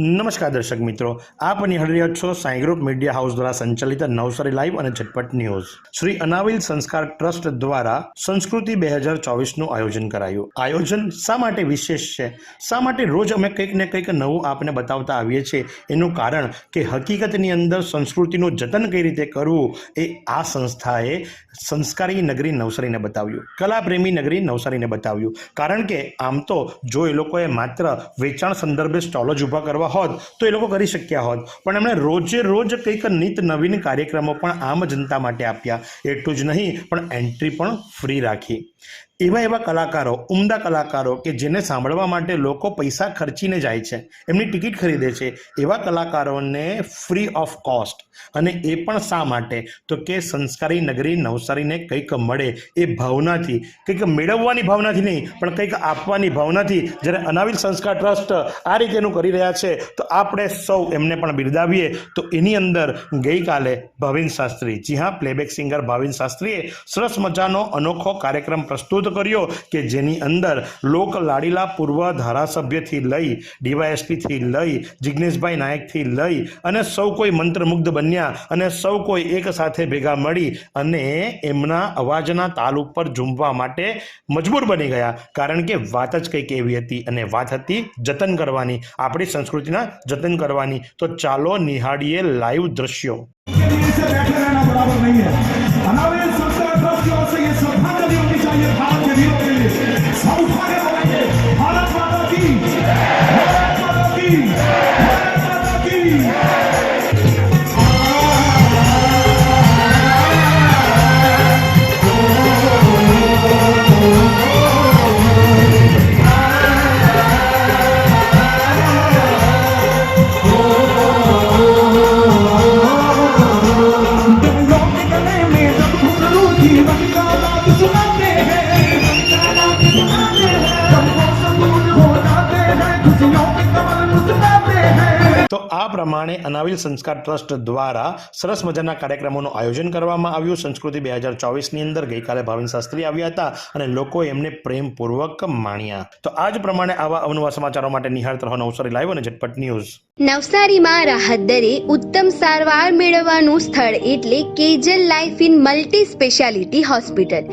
નમસ્કાર દર્શક મિત્રો, આપ નિહાળી છો સાંઈ ગ્રુપ મીડિયા હાઉસ દ્વારા સંચાલિત નવસારી લાઈવ અને ઝટપટ ન્યૂઝ. શ્રી અનાવિલ સંસ્કાર ટ્રસ્ટ દ્વારા સંસ્કૃતિ બે હજાર ચોવીસનું આયોજન કરાયું. આયોજન શા માટે વિશેષ છે? શા માટે રોજ અમે કંઈક ને કંઈક નવું આપને બતાવતા આવીએ છીએ? એનું કારણ કે હકીકતની અંદર સંસ્કૃતિનું જતન કઈ રીતે કરવું એ આ સંસ્થાએ સંસ્કારી નગરી નવસારીને બતાવ્યું. કલાપ્રેમી નગરી નવસારીને બતાવ્યું. કારણ કે આમ તો જો એ લોકોએ માત્ર વેચાણ સંદર્ભે સ્ટોલો જ ઊભા કરવા હોત તો એ લોકો કરી શક્યા હોત. પણ એમણે રોજે રોજ કંઈક નિત નવીન કાર્યક્રમો પણ આમ જનતા માટે આપ્યા. એટલું જ નહીં, પણ એન્ટ્રી પણ ફ્રી રાખી. એવા એવા કલાકારો, ઉમદા કલાકારો કે જેને સાંભળવા માટે લોકો પૈસા ખર્ચીને જાય છે, એમની ટિકિટ ખરીદે છે, એવા કલાકારોને ફ્રી ઓફ કોસ્ટ. અને એ પણ શા માટે? તો કે સંસ્કારી નગરી નવસારીને કંઈક મળે એ ભાવનાથી. કંઈક મેળવવાની ભાવનાથી નહીં, પણ કંઈક આપવાની ભાવનાથી. જ્યારે અનાવિલ સંસ્કાર ટ્રસ્ટ આ રીતેનું કરી રહ્યા છે તો આપણે સૌ એમને પણ બિરદાવીએ. તો એની અંદર ગઈકાલે ભાવિન શાસ્ત્રી, જી હા પ્લેબેક સિંગર ભાવિન શાસ્ત્રીએ સરસ મજાનો અનોખો કાર્યક્રમ પ્રસ્તુત કર્યો કે જેની અંદર લોક લાડીલા પૂર્વ ધારાસભ્યથી લઈ, ડીવાયએસપીથી લઈ જિજ્ઞેશભાઈ નાયકથી લઈ અને સૌ કોઈ મંત્રમુગ્ધ બન્યા અને સૌ કોઈ એક સાથે ભેગા મળી અને એમના અવાજના તાલ ઉપર ઝૂમવા માટે મજબૂર બની ગયા. કારણ કે વાત જ કંઈક એવી હતી અને વાત હતી જતન કરવાની. આપણી સંસ્કૃતિના જતન કરવાની તો ચાલો નિહાળીએ લાઈવ દ્રશ્યો ભારત માતા કી ભારત માતા કી ભારત માતા કી તો આ પ્રમાણે અનાવિલ સંસ્કાર ટ્રસ્ટ દ્વારા સરસ મજાના કાર્યક્રમોનું આયોજન કરવામાં આવ્યું. સંસ્કૃતિ બે હજાર ચોવીસની અંદર ગઈકાલે ભાવિન શાસ્ત્રી આવ્યા હતા અને લોકો એમને પ્રેમપૂર્વક માણ્યા. તો આ જ પ્રમાણે આવા અવનવા સમાચારો માટે નિહાળતા રહો નવસારી લાઈવ અને ઝટપટ ન્યૂઝ. નવસારીમાં રાહત દરે ઉત્તમ સારવાર મેળવવાનું સ્થળ એટલે Kejal life in multi speciality hospital.